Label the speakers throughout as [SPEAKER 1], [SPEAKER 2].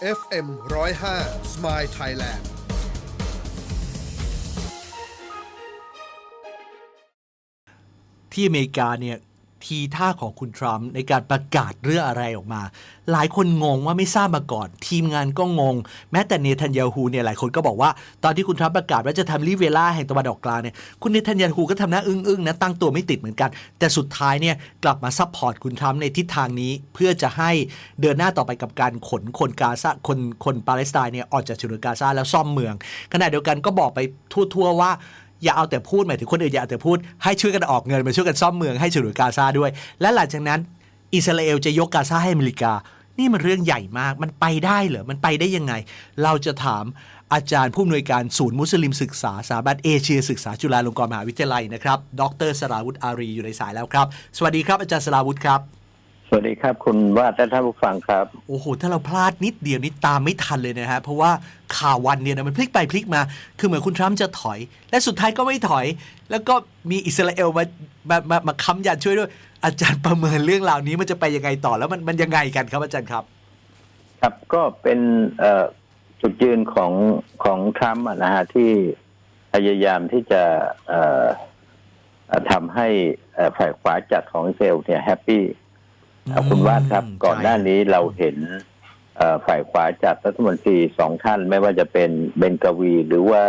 [SPEAKER 1] FM 105 Smile Thailand
[SPEAKER 2] ที่อเมริกาเนี่ย ทีท่าของคุณทรัมป์ในการประกาศเรื่องอะไรออกมา หลายคนงงว่าไม่ทราบมาก่อน ทีมงานก็งง แม้แต่เนทันยาฮูเนี่ยหลายคนก็บอกว่า ตอนที่คุณทรัมป์ประกาศว่าจะทำลิเวล่าแห่งตะวันออกกลางเนี่ยคุณเนทันยาฮูก็ทำหน้าอึ้งๆนะตั้งตัวไม่ติดเหมือนกัน แต่สุดท้ายเนี่ยกลับมาซัพพอร์ตคุณทรัมป์ในทิศทางนี้ เพื่อจะให้เดินหน้าต่อไปกับการขนคนกาซาคนคนปาเลสไตน์เนี่ยออกจากฉนวนกาซาแล้วซ่อมเมืองขณะเดียวกันก็บอกไปทั่วๆว่า อย่าเอาแต่พูดหมายถึงคนอื่นอย่าเอาแต่พูดให้ช่วยกันออกเงินมาช่วยกันซ่อมเมืองให้ฉนวนกาซาด้วย และหลังจากนั้นอิสราเอลจะยกกาซาให้อเมริกา นี่มันเรื่องใหญ่มากมันไปได้เหรอมันไปได้ยังไง เราจะถามอาจารย์ผู้อำนวยการศูนย์มุสลิมศึกษาสถาบันเอเชียศึกษาจุฬาลงกรณ์มหาวิทยาลัยนะครับ ดรสราวุฒิอารีอยู่ในสายแล้วครับ สวัสดีครับอาจารย์สราวุฒิครับ
[SPEAKER 3] สวัสดีครับ คุณวาดและท่านผู้ฟังครับ
[SPEAKER 2] โอ้โห ถ้าเราพลาดนิดเดียวนี่ตามไม่ทันเลยนะฮะ เพราะว่าข่าววันเนี่ยนะมันพลิกไปพลิกมา คือเหมือนคุณทรัมป์จะถอย และสุดท้ายก็ไม่ถอย แล้วก็มีอิสราเอลมามามามาค้ำยันช่วยด้วย อาจารย์ประเมินเรื่องราวนี้มันจะไปยังไงต่อแล้วมันมันยังไงกันครับอาจารย์ครับ
[SPEAKER 3] ครับก็เป็นเอ่อจุดยืนของของทรัมป์อะนะฮะที่พยายามที่จะเอ่อเอ่อทำให้เอ่อฝ่ายขวาจัดของอิสราเซลเนี่ยแฮปปี้
[SPEAKER 2] อืม
[SPEAKER 3] คุณวาดครับ
[SPEAKER 2] ใช่
[SPEAKER 3] ก่อนหน้านี้เราเห็นเอ่อฝ่ายขวาจัดรัฐมนตรีสองท่านไม่ว่าจะเป็นเบนกวีหรือว่า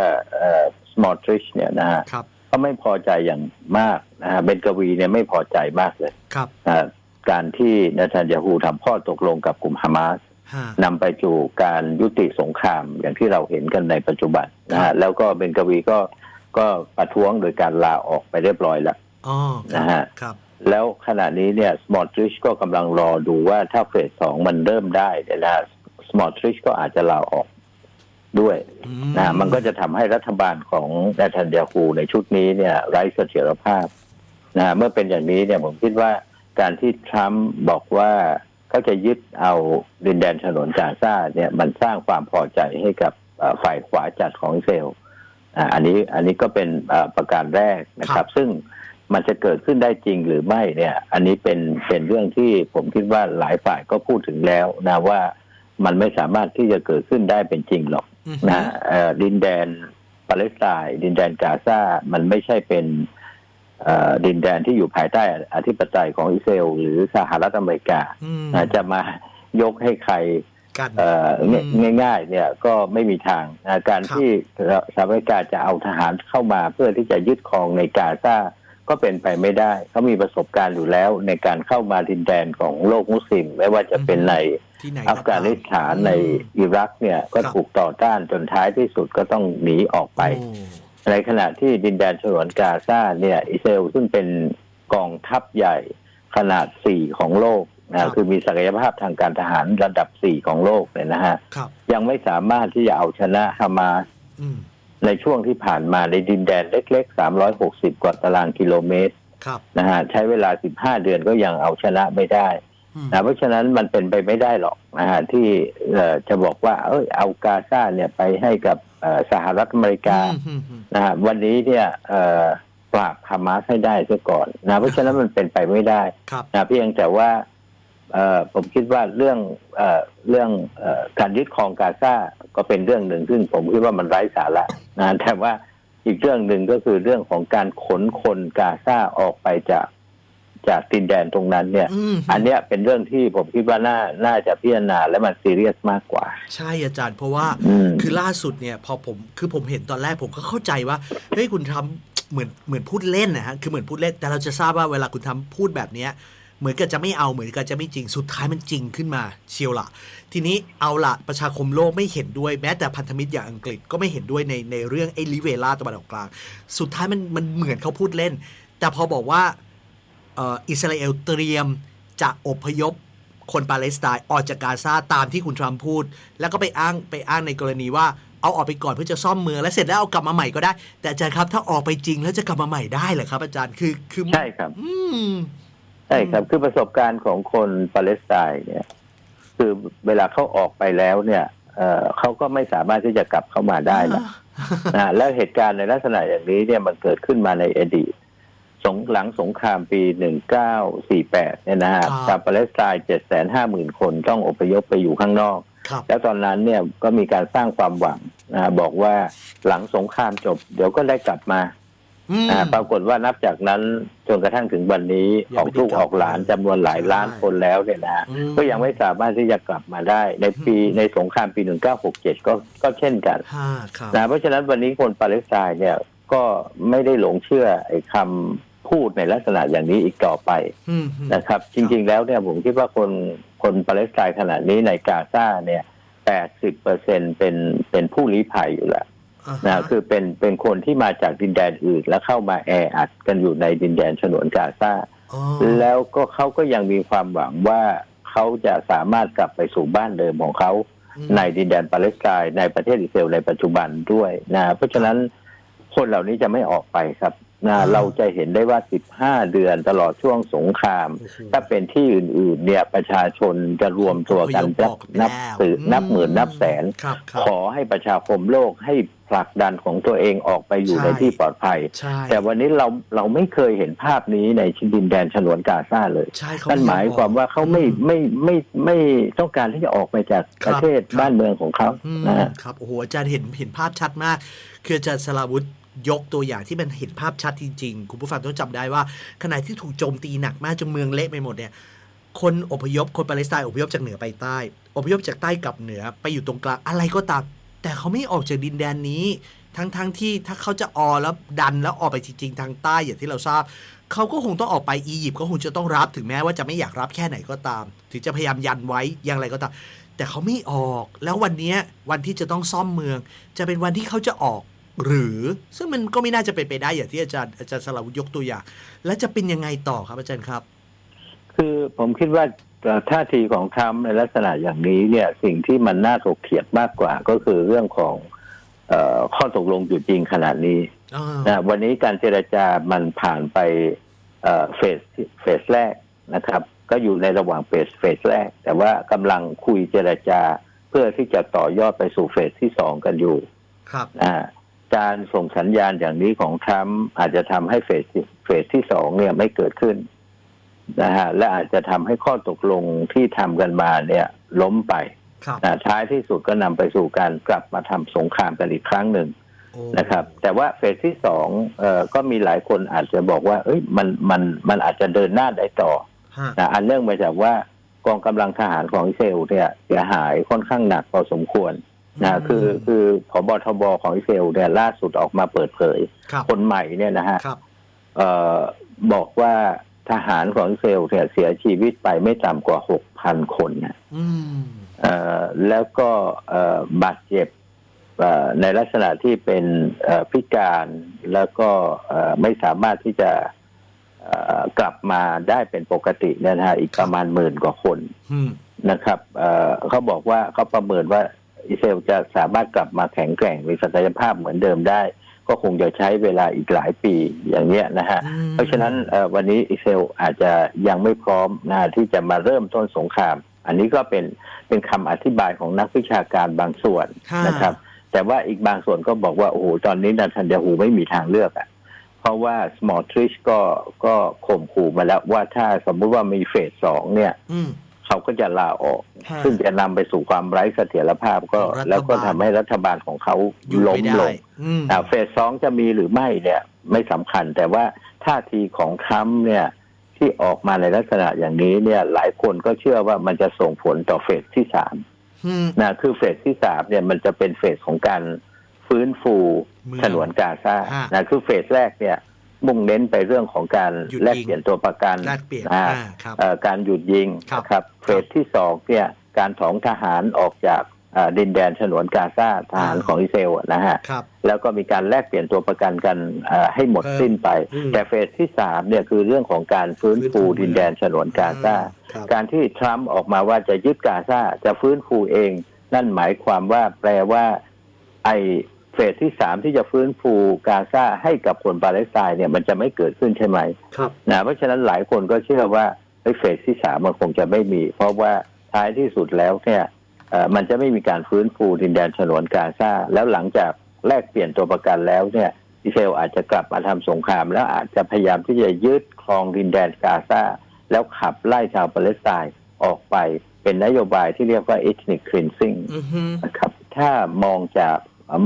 [SPEAKER 3] สมอลทริชเนี่ยนะฮะ
[SPEAKER 2] ครับ
[SPEAKER 3] ก็ไม่พอใจอย่างมากนะฮะเบนกวีเนี่ยไม่พอใจมากเลย
[SPEAKER 2] ครับ
[SPEAKER 3] อ่าการที่เนทันยาฮูทำข้อตกลงกับกลุ่มฮามาส
[SPEAKER 2] ฮะ
[SPEAKER 3] นำไปสู่การยุติสงครามอย่างที่เราเห็นกันในปัจจุบันนะ
[SPEAKER 2] ครั
[SPEAKER 3] ฮะ
[SPEAKER 2] บ
[SPEAKER 3] แล้วก็เบนกวีก็ก็ประท้วงโดยการลาออกไปเรียบร้อยแล้ว
[SPEAKER 2] อ๋อครับ
[SPEAKER 3] นะฮะ
[SPEAKER 2] ครับ
[SPEAKER 3] แล้วขณะนี้เนี่ยสมอลทริชก็กำลังรอดูว่าถ้าเฟสสองมันเริ่มได้เนี่ยนะสมอลทริชก็อาจจะลาออกด้วย
[SPEAKER 2] อื
[SPEAKER 3] นะฮะมันก็จะทำให้รัฐบาลของเนทันยาฮูในชุดนี้เนี่ย ไร้เสถียรภาพนะฮะเมื่อเป็นอย่างนี้เนี่ยผมคิดว่าการที่ทรัมป์บอกว่าเขาจะยึดเอาดินแดนฉนวนกาซาเนี่ยมันสร้างความพอใจให้กับเอ่อฝ่ายขวาจัดของอิสราเซลอ่าอันนี้อันนี้ก็เป็นเอ่อประการแรกนะครับ ซึ่ง มันจะเกิดขึ้นได้จริงหรือไม่เนี่ย อันนี้เป็นเป็นเรื่องที่ผมคิดว่าหลายฝ่ายก็พูดถึงแล้วนะว่ามันไม่สามารถที่จะเกิดขึ้นได้เป็นจริงหรอก
[SPEAKER 2] อืม
[SPEAKER 3] นะเอ่อดินแดนปาเลสไตน์ดินแดนกาซา มันไม่ใช่เป็นเอ่อดินแดนที่อยู่ภายใต้อธิปไตยของอิสราเอลหรือสหรัฐอเมริกา
[SPEAKER 2] อืม
[SPEAKER 3] นะจะมายกให้ใคร
[SPEAKER 2] กัน
[SPEAKER 3] เอ่อ
[SPEAKER 2] อืม
[SPEAKER 3] ง่ายๆ เนี่ยก็ไม่มีทางนะการ
[SPEAKER 2] ครับ
[SPEAKER 3] ที่สหรัฐอเมริกาจะเอาทหารเข้ามาเพื่อที่จะยึดครองในกาซา ก็เป็นไปไม่ได้ เขามีประสบการณ์อยู่แล้วในการเข้ามาดินแดนของโลกมุสลิม ไม่ว่าจะเป็นใน
[SPEAKER 2] ที่ไหน
[SPEAKER 3] อัฟกานิสถานในอิรักเนี่ยก็
[SPEAKER 2] ครับ
[SPEAKER 3] ถูกต่อต้านจนท้ายที่สุดก็ต้องหนีออกไป
[SPEAKER 2] โอ้
[SPEAKER 3] ในขณะที่ดินแดนฉนวนกาซาเนี่ยอิสราเอลซึ่งเป็นกองทัพใหญ่ขนาดสี่ของโลก
[SPEAKER 2] ครั
[SPEAKER 3] นะ
[SPEAKER 2] บ
[SPEAKER 3] คือมีศักยภาพทางการทหารระดับสี่ของโลกเนี่ยนะฮะ
[SPEAKER 2] ครับ
[SPEAKER 3] ยังไม่สามารถที่จะเอาชนะฮามาส
[SPEAKER 2] อืม
[SPEAKER 3] ในช่วงที่ผ่านมาในดินแดนเล็ก ๆ 360 กว่าตารางกิโลเมตร
[SPEAKER 2] ครับ
[SPEAKER 3] นะฮะใช้เวลา 15 เดือนก็ยังเอาชนะไม่ได้
[SPEAKER 2] อืม
[SPEAKER 3] นะเพราะฉะนั้นมันเป็นไปไม่ได้หรอกนะฮะที่เอ่อจะบอกว่า เอยเอากาซาเนี่ยไปให้กับเอ่อสหรัฐอเมริกา
[SPEAKER 2] อืมอืมอืม
[SPEAKER 3] นะฮะวันนี้เนี่ยเอ่อปราบฮามาสให้ได้ซะก่อนนะเพราะฉะนั้นมันเป็นไปไม่ได้
[SPEAKER 2] ครับ
[SPEAKER 3] นะเพียงแต่ว่าเอ่อ ผมคิดว่าเรื่องเอ่อเรื่องเอ่อการยึดครองกาซาก็เป็นเรื่องหนึ่งซึ่งผมคิดว่ามันไร้สาระนะแต่ว่าอีกเรื่องหนึ่งก็คือเรื่องของการขนคนกาซาออกไปจากจากดินแดนตรงนั้นเนี่ย
[SPEAKER 2] อืม
[SPEAKER 3] อันเนี้ยเป็นเรื่องที่ผมคิดว่าน่าน่าจะพิจารณาและมันซีเรียสมากกว่า
[SPEAKER 2] ใช่อาจารย์ เพราะว่า
[SPEAKER 3] อืม
[SPEAKER 2] คือล่าสุดเนี่ย พอผมคือผมเห็นตอนแรกผมก็เข้าใจว่าเฮ้ยคุณทำเหมือนเหมือนพูดเล่นนะฮะคือเหมือนพูดเล่นแต่เราจะทราบว่าเวลาคุณทำพูดแบบเนี้ย เหมือนกับจะไม่เอาเหมือนกับจะไม่จริงสุดท้ายมันจริงขึ้นมา เชียวละทีนี้เอาละประชาคมโลกไม่เห็นด้วยแม้แต่พันธมิตรอย่างอังกฤษก็ไม่เห็นด้วยในในเรื่องไอ้ลิเวล่าตะวันออกกลาง สุดท้ายมันมันเหมือนเขาพูดเล่น แต่พอบอกว่าเอ่ออิสราเอลเตรียมจะอพยพคนปาเลสไตน์ออกจากกาซาตามที่คุณทรัมป์พูด แล้วก็ไปอ้างไปอ้างในกรณีว่าเอาออกไปก่อนเพื่อจะซ่อมเมืองแล้วเสร็จแล้วเอากลับมาใหม่ก็ได้ แต่อาจารย์ครับถ้าออกไปจริงแล้วจะกลับมาใหม่ได้เหรอครับ อาจารย์คือคือ
[SPEAKER 3] ใช่ครับ
[SPEAKER 2] อืม
[SPEAKER 3] ใช่ครับคือประสบการณ์ของคนปาเลสไตน์เนี่ย คือเวลาเขาออกไปแล้วเนี่ยเอ่อเขาก็ไม่สามารถที่จะกลับเข้ามาได้นะนะแล้วเหตุการณ์ในลักษณะอย่างนี้เนี่ยมันเกิดขึ้นมาในอดีตสงหลังสงครามปี 1948 เนี่ยนะฮะ
[SPEAKER 2] ครับ
[SPEAKER 3] ชาวปาเลสไตน์750,000 คนต้องอพยพไปอยู่ข้างนอก
[SPEAKER 2] ครับ
[SPEAKER 3] แล้วตอนนั้นเนี่ยก็มีการสร้างความหวังนะบอกว่าหลังสงครามจบ เดี๋ยวก็ได้กลับมา
[SPEAKER 2] อืม
[SPEAKER 3] อ่า ปรากฏว่านับจากนั้นจนกระทั่งถึงวันนี้
[SPEAKER 2] ยั
[SPEAKER 3] องอก
[SPEAKER 2] ไม่ได้
[SPEAKER 3] ลูก
[SPEAKER 2] กลับ
[SPEAKER 3] ออกหลานจำนวนหลายล้าน
[SPEAKER 2] ใช่
[SPEAKER 3] คนแล้วเนี่ยนะ
[SPEAKER 2] อืม
[SPEAKER 3] ก็ยังไม่สามารถที่จะกลับมาได้ ในปี
[SPEAKER 2] อืม
[SPEAKER 3] ในสงครามปี 1967 ก็ก็เช่นกัน
[SPEAKER 2] ห้าครับ
[SPEAKER 3] นะเพราะฉะนั้นวันนี้คนปาเลสไตน์เนี่ยก็ไม่ได้หลงเชื่อไอ้คำพูดในลักษณะอย่างนี้อีกต่อไป
[SPEAKER 2] อืมอืม
[SPEAKER 3] นะครับ จริง ๆ แล้วเนี่ยผมคิดว่าคนคนปาเลสไตน์ขณะนี้ในกาซาเนี่ย 80เปอร์เซ็นเป็นเป็นผู้ลี้ภัยอยู่แล้ว
[SPEAKER 2] อ่าฮ
[SPEAKER 3] นะคือเป็นเป็นคนที่มาจากดินแดนอื่น แล้วเข้ามาแออัดกันอยู่ในดินแดนฉนวนกาซา
[SPEAKER 2] อ๋อ
[SPEAKER 3] แล้วก็เขาก็ยังมีความหวังว่าเขาจะสามารถกลับไปสู่บ้านเดิมของเขา
[SPEAKER 2] อืม
[SPEAKER 3] ในดินแดนปาเลสไตน์ในประเทศอิสราเอลในปัจจุบันด้วยนะเพราะฉะนั้นคนเหล่านี้จะไม่ออกไปครับนะ
[SPEAKER 2] อ่า
[SPEAKER 3] เราจะเห็นได้ว่า 15 เดือนตลอดช่วงสงคราม
[SPEAKER 2] โอ้โห
[SPEAKER 3] ถ้าเป็นที่อื่น ๆ เนี่ยประชาชนจะรวมตัวกัน
[SPEAKER 2] อพยพ
[SPEAKER 3] นั
[SPEAKER 2] อบอกไป
[SPEAKER 3] นับ
[SPEAKER 2] แล้ว
[SPEAKER 3] สื่อนับหมื่นนับแสน
[SPEAKER 2] ครับครับ
[SPEAKER 3] ขอให้ประชาคมโลกให้ ผลักดันของตัวเองออกไปอยู่
[SPEAKER 2] ใช่
[SPEAKER 3] ในที่ปลอดภัย
[SPEAKER 2] ใช่
[SPEAKER 3] แต่วันนี้เราเราไม่เคยเห็นภาพนี้ในดินแดนฉนวนกาซาเลย
[SPEAKER 2] ใช่เข
[SPEAKER 3] นั่นหมายความว่าเขาไม่
[SPEAKER 2] อื
[SPEAKER 3] ไม่ไม่ไม่ต้องการที่จะออกไปจาก
[SPEAKER 2] ค
[SPEAKER 3] ป
[SPEAKER 2] รับ
[SPEAKER 3] ระเทศ
[SPEAKER 2] ครับ
[SPEAKER 3] บ้านเมืองของเขา
[SPEAKER 2] อืม
[SPEAKER 3] นะฮะ
[SPEAKER 2] ครับโอ้โหอาจารย์เห็นเห็นภาพชัดมาก คืออาจารย์สลาวุธยกตัวอย่างที่มันเห็นภาพชัดจริงๆ คุณผู้ฟังต้องจำได้ว่า ขณะที่ถูกโจมตีหนักมากจนเมืองเละไปหมดเนี่ย คนอพยพคนปาเลสไตน์อพยพจากเหนือไปใต้ อพยพจากใต้กลับเหนือไปอยู่ตรงกลางอะไรก็ตาม แต่เขาไม่ออกจากดินแดนนี้ ทั้งๆทที่ถ้าเขาจะออแล้วดันแล้วออกไปจริงๆทางใต้อย่างที่เราทราบเขาก็คงต้องออกไปอียิปต์ก็คงจะต้องรับถึงแม้ว่าจะไม่อยากรับแค่ไหนก็ตาม ถึงจะพยายามยันไว้อย่างไรก็ตาม แต่เขาไม่ออกแล้ววันนี้วันที่จะต้องซ่อมเมือง จะเป็นวันที่เขาจะออกหรือซึ่งมันก็ไม่น่าจะเป็นไปได้อย่างที่อาจารย์อาจารย์สลาวุยกตัวอย่าง แล้วจะเป็นยังไงต่อครับอาจารย์ครับ
[SPEAKER 3] คือผมคิดว่า ท่าทีของทรัมป์ในลักษณะอย่างนี้เนี่ยสิ่งที่มันน่าถกเถียงมากกว่าก็คือเรื่องของเออข้อตกลงหยุดยิงขนาดนี้
[SPEAKER 2] อ่า
[SPEAKER 3] นะวันนี้การเจรจามันผ่านไปเอ่อเฟสเฟสแรกนะครับ ก็อยู่ในระหว่างเฟสเฟสแรก แต่ว่ากำลังคุยเจรจาเพื่อที่จะต่อยอดไปสู่เฟสที่สองกันอยู่
[SPEAKER 2] ครับ
[SPEAKER 3] อ่าการส่งสัญญาณอย่างนี้ของทรัมป์อาจจะทำให้เฟสเฟสที่สองเนี่ยไม่เกิดขึ้น นะฮะและอาจจะทำให้ข้อตกลงที่ทำกันมาเนี่ยล้มไป
[SPEAKER 2] ครับ
[SPEAKER 3] นะท้ายที่สุดก็นำไปสู่การกลับมาทำสงครามกันอีกครั้งหนึ่ง
[SPEAKER 2] โอ้
[SPEAKER 3] นะครับ แต่ว่าเฟสที่สองเอ่อก็มีหลายคนอาจจะบอกว่า เอ้ยมันมันมันอาจจะเดินหน้าได้ต่อ
[SPEAKER 2] ฮะ
[SPEAKER 3] นะอันเนื่องมาจากว่ากองกำลังทหารของอิสราเอลเนี่ยเสียหายค่อนข้างหนักพอสมควรนะคือคือผบทบของอิสราเอลเนี่ยล่าสุดออกมาเปิดเผย
[SPEAKER 2] ครับ
[SPEAKER 3] คนใหม่เนี่ยนะฮะ
[SPEAKER 2] ครับ
[SPEAKER 3] เอ่อบอกว่า ทหารของอิสราเอลเนี่ยเสียชีวิตไปไม่ต่ำกว่าหกพันคนนะ
[SPEAKER 2] อืม
[SPEAKER 3] เอ่อแล้วก็เอ่อบาดเจ็บเอ่อในลักษณะที่เป็นเอ่อพิการแล้วก็เอ่อไม่สามารถที่จะเอ่อกลับมาได้เป็นปกติเนยนะฮะอีกประมาณหมื่นกว่าคน
[SPEAKER 2] อืม
[SPEAKER 3] นะครับเอ่อเขาบอกว่าเขาประเมินว่าอิสราเอลจะสามารถกลับมาแข็งแกร่งมีศักยภาพเหมือนเดิมได้ ก็คงจะใช้เวลาอีกหลายปีอย่างเนี้ยนะฮะ
[SPEAKER 2] อืม
[SPEAKER 3] เพราะฉะนั้นเอ่อวันนี้อิสราเอลอาจจะยังไม่พร้อมนะที่จะมาเริ่มต้นสงคราม อันนี้ก็เป็นเป็นคำอธิบายของนักวิชาการบางส่วน
[SPEAKER 2] ค่ะ
[SPEAKER 3] นะครับ แต่ว่าอีกบางส่วนก็บอกว่าโอ้โหตอนนี้นันทันยาหูไม่มีทางเลือกอะ่ะเพราะว่าสมอลทริชก็ก็ข่มขู่มาแล้วว่าถ้าสมมุติว่ามีเฟสสองเนี่ย
[SPEAKER 2] อืม
[SPEAKER 3] เขาก็จะลาออก
[SPEAKER 2] ฮะ
[SPEAKER 3] ซึ่งจะนำไปสู่ความไร้เสถียรภาพก็
[SPEAKER 2] ของรัฐบาล
[SPEAKER 3] แล้วก็ทำให้รัฐบาลของเขา
[SPEAKER 2] อยู่
[SPEAKER 3] ล้ม
[SPEAKER 2] ไม่ได้
[SPEAKER 3] ลง
[SPEAKER 2] อืม
[SPEAKER 3] อ่าเฟสสองจะมีหรือไม่เนี่ยไม่สำคัญ แต่ว่าท่าทีของทรัมป์เนี่ยที่ออกมาในลักษณะอย่างนี้เนี่ยหลายคนก็เชื่อว่ามันจะส่งผลต่อเฟสที่สาม
[SPEAKER 2] อืม
[SPEAKER 3] นะคือเฟสที่สามเนี่ยมันจะเป็นเฟสของการฟื้นฟู
[SPEAKER 2] เมือง
[SPEAKER 3] ฉนวนกาซา
[SPEAKER 2] ฮะ
[SPEAKER 3] นะคือเฟสแรกเนี่ย มุ่งเน้นไปเรื่องของการ
[SPEAKER 2] หยุดยิง
[SPEAKER 3] แลกเปลี่ยนตัวประกัน
[SPEAKER 2] แลกเปลี่ยน
[SPEAKER 3] อ่า
[SPEAKER 2] อ่าครับ
[SPEAKER 3] เอ่อการหยุดยิง
[SPEAKER 2] ครับ
[SPEAKER 3] นะครับเฟสที่สองเนี่ยการถอนทหารออกจากอ่าดินแดนฉนวนกาซาทหาร
[SPEAKER 2] อ่า
[SPEAKER 3] ของอิสราเอลนะฮะ
[SPEAKER 2] ครับ
[SPEAKER 3] แล้วก็มีการแลกเปลี่ยนตัวประกันกันเอ่อให้หมด
[SPEAKER 2] เออ
[SPEAKER 3] สิ้นไป
[SPEAKER 2] อืม
[SPEAKER 3] แต่เฟสที่สามเนี่ยคือเรื่องของการฟื้น
[SPEAKER 2] ฟื้นฟู
[SPEAKER 3] ฟูดินแดนฉนวนกาซา
[SPEAKER 2] ครับ
[SPEAKER 3] การที่ทรัมป์ออกมาว่าจะยึดกาซาจะฟื้นฟูเอง นั่นหมายความว่าแปลว่าไอเฟสที่สามที่จะฟื้นฟูกาซาให้กับคนปาเลสไตน์เนี่ยมันจะไม่เกิดขึ้นใช่ไหม
[SPEAKER 2] ครับ
[SPEAKER 3] นะเพราะฉะนั้นหลายคนก็เชื่อว่าไอ้เฟสที่สามมันคงจะไม่มี เพราะว่าท้ายที่สุดแล้วเนี่ยเอ่อมันจะไม่มีการฟื้นฟูดินแดนฉนวนกาซาแล้วหลังจากแลกเปลี่ยนตัวประกันแล้วเนี่ยอิสราเอลอาจจะกลับมาทำสงคราม แล้วอาจจะพยายามที่จะยึดครองดินแดนกาซาแล้วขับไล่ชาวปาเลสไตน์ออกไป เป็นเป็นนโยบายที่เรียกว่า ethnic cleansing
[SPEAKER 2] อือฮึ
[SPEAKER 3] นะครับถ้ามองจาก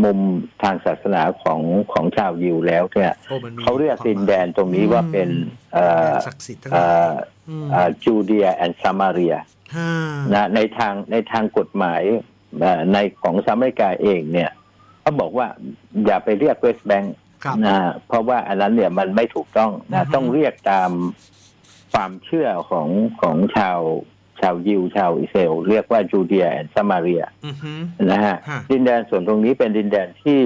[SPEAKER 3] มุมทางศาสนาของของชาวยิวแล้วเนี่ย
[SPEAKER 2] โอ้มันมี
[SPEAKER 3] เขาเรียกดินแดนตรงนี้ว่าเป็นเอ่
[SPEAKER 2] ดินแด
[SPEAKER 3] อน
[SPEAKER 2] ศักดิ์สิทธิ์ทั้งห
[SPEAKER 3] เอ่
[SPEAKER 2] ลาย
[SPEAKER 3] อ
[SPEAKER 2] ม
[SPEAKER 3] เอ่อจูเดียแอนด์ซามาเรีย
[SPEAKER 2] ฮ่า
[SPEAKER 3] นะในทางในทางกฎหมายเอ่อในของสหรัฐอเมริกาเองเนี่ยเขาบอกว่าอย่าไปเรียกเวสต์แบงค์
[SPEAKER 2] ครับ
[SPEAKER 3] นะเพราะว่าอันนั้นเนี่ยมันไม่ถูกต้อง
[SPEAKER 2] อื
[SPEAKER 3] นะ
[SPEAKER 2] อฮึ
[SPEAKER 3] ต้องเรียกตามความเชื่อของของชาว ชาวยิวชาวอิสราเอลเรียกว่าจูเดียแอนด์ซามาเรีย
[SPEAKER 2] อือฮึ
[SPEAKER 3] นะฮะ
[SPEAKER 2] ฮะ
[SPEAKER 3] ดินแดนส่วนตรงนี้เป็นดินแดนที่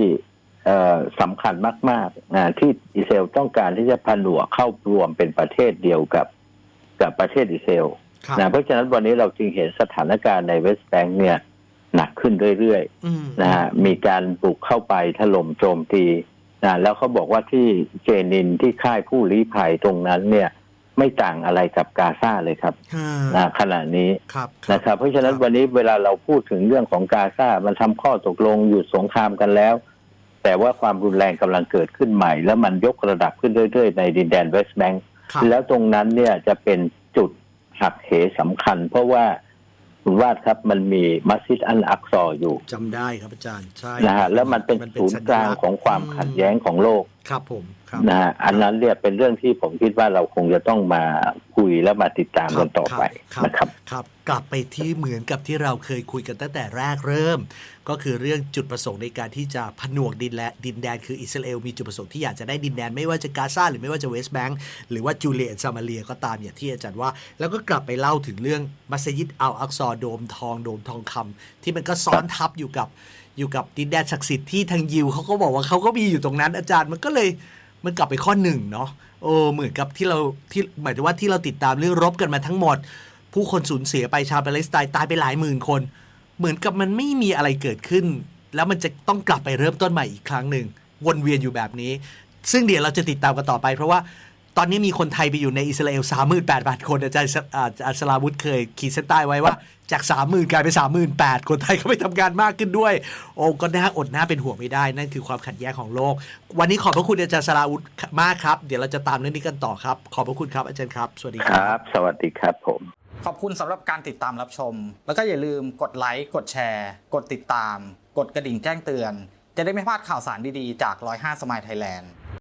[SPEAKER 3] เอ่อสำคัญมากๆนะที่อิสราเอลต้องการที่จะผนวกเข้ารวมเป็นประเทศเดียวกับกับประเทศอิสราเอล
[SPEAKER 2] ครับ
[SPEAKER 3] นะเพราะฉะนั้นวันนี้เราจึงเห็นสถานการณ์ในเวสต์แบงค์เนี่ยหนักขึ้นเรื่อย
[SPEAKER 2] อืม
[SPEAKER 3] ๆนะฮะมีการบุกเข้าไปถล่มโจมตีนะแล้วเขาบอกว่าที่เจนินที่ค่ายผู้ลี้ภัยตรงนั้นเนี่ย ไม่ต่างอะไรกับกาซาเลยครับ
[SPEAKER 2] ฮ่า
[SPEAKER 3] นะขณะนี้
[SPEAKER 2] ครับ
[SPEAKER 3] นะครับ เพราะฉะนั้น
[SPEAKER 2] ครับ
[SPEAKER 3] วันนี้เวลาเราพูดถึงเรื่องของกาซามันทำข้อตกลงหยุดสงครามกันแล้ว แต่ว่าความรุนแรงกำลังเกิดขึ้นใหม่ แล้วมันยกระดับขึ้นเรื่อยๆ ในดินแดนเวสต์แบงค์
[SPEAKER 2] ครับ
[SPEAKER 3] แล้วตรงนั้นเนี่ยจะเป็นจุดหักเหสำคัญ เพราะว่าคุณวาดครับมันมีมัสยิดอันอักซออยู่
[SPEAKER 2] จำได้ครับอาจารย์ใช่
[SPEAKER 3] นะฮะแล้วมันเป็นศูนย์กลางของความขัดแย้งของโลก
[SPEAKER 2] ครับผมครับ
[SPEAKER 3] นะฮะอันนั้นเนี่ยเป็นเรื่องที่ผมคิดว่าเราคงจะต้องมาคุยและมาติดตามกันต่อไป
[SPEAKER 2] ครับ
[SPEAKER 3] นะครับ
[SPEAKER 2] ครับ กลับไปที่เหมือนกับที่เราเคยคุยกันตั้งแต่แรกเริ่ม ก็คือเรื่องจุดประสงค์ในการที่จะผนวกดินและดินแดนคืออิสราเอลมีจุดประสงค์ที่อยากจะได้ดินแดนไม่ว่าจะกาซาหรือไม่ว่าจะเวสต์แบงก์หรือว่าจูเลียนซามาเรียก็ตามอย่างที่อาจารย์ว่า แล้วก็กลับไปเล่าถึงเรื่องมัสยิดอัลอักซอโดมทองโดมทองคำที่มันก็ซ้อนทับอยู่กับ อยู่กับดินแดนศักดิ์สิทธิ์ที่ทางยิวเขาก็บอกว่าเขาก็มีอยู่ตรงนั้นอาจารย์มันก็เลยมันกลับไปข้อหนึ่งเนาะโอ้เหมือนกับที่เราที่หมายถึงว่าที่เราติดตามเรื่องรบกันมาทั้งหมด ผู้คนสูญเสียไปชาวปาเลสไตน์ตายไปหลายหมื่นคน เหมือนกับมันไม่มีอะไรเกิดขึ้น แล้วมันจะต้องกลับไปเริ่มต้นใหม่อีกครั้งหนึ่งวนเวียนอยู่แบบนี้ ซึ่งเดี๋ยวเราจะติดตามกันต่อไป เพราะว่า ตอนนี้มีคนไทยไปอยู่ในอิสราเอลสามหมื่นแปดพันคนอาจารย์สอ่าอาจารย์สลาวุธเคยขีดเส้นใต้ไว้ว่าจากสามหมื่นกลายเป็นสามหมื่นแปดคนไทยก็ไปทำงานมากขึ้นด้วย โอ้ก็น่าอดหน้าเป็นห่วงไม่ได้ นั่นคือความขัดแย้งของโลก วันนี้ขอบพระคุณอาจารย์สลาวุธมากครับ เดี๋ยวเราจะตามเรื่องนี้กันต่อครับ ขอบพระคุณครับอาจารย์ครับ สวัสดี
[SPEAKER 3] ค
[SPEAKER 2] ครั
[SPEAKER 3] รับบสวัสดีครับผม
[SPEAKER 4] ขอบคุณสำหรับการติดตามรับชม แล้วก็อย่าลืมกดไลค์กดแชร์ กดติดตาม กดกระดิ่งแจ้งเตือน จะได้ไม่พลาดข่าวสารดีๆจาก105สมายไทยแลนด์